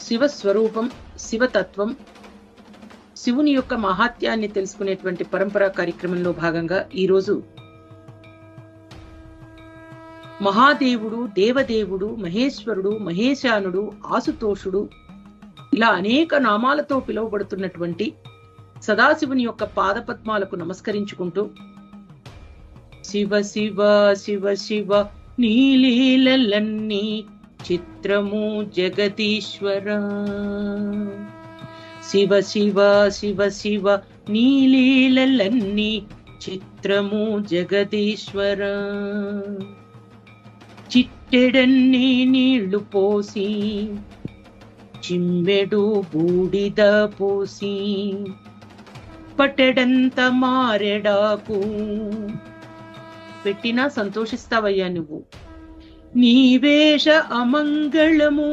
శివస్వరూపం శివతత్వం శివుని యొక్క మహాత్యాన్ని తెలుసుకునేటువంటి పరంపరా కార్యక్రమంలో భాగంగా ఈరోజు మహాదేవుడు దేవదేవుడు మహేశ్వరుడు మహేశానుడు ఆసుతోషుడు ఇలా అనేక నామాలతో పిలువబడుతున్నటువంటి సదాశివుని యొక్క పాదపద్మాలకు నమస్కరించుకుంటూ శివ శివ శివ శివ నీలీలన్నీ చిత్రము జగదీశ్వర. శివ శివ శివ శివ నీలీలన్నీ చిత్రము జగదీశ్వర. చిట్టెడన్ని నీళ్ళు పోసి చిమ్మెడు బూడిద పోసి పట్టెడంత మారెడాకు. పెట్టినా సంతోషిస్తావయ్యా నువ్వు. നീവേഷ അമംഗളമോ?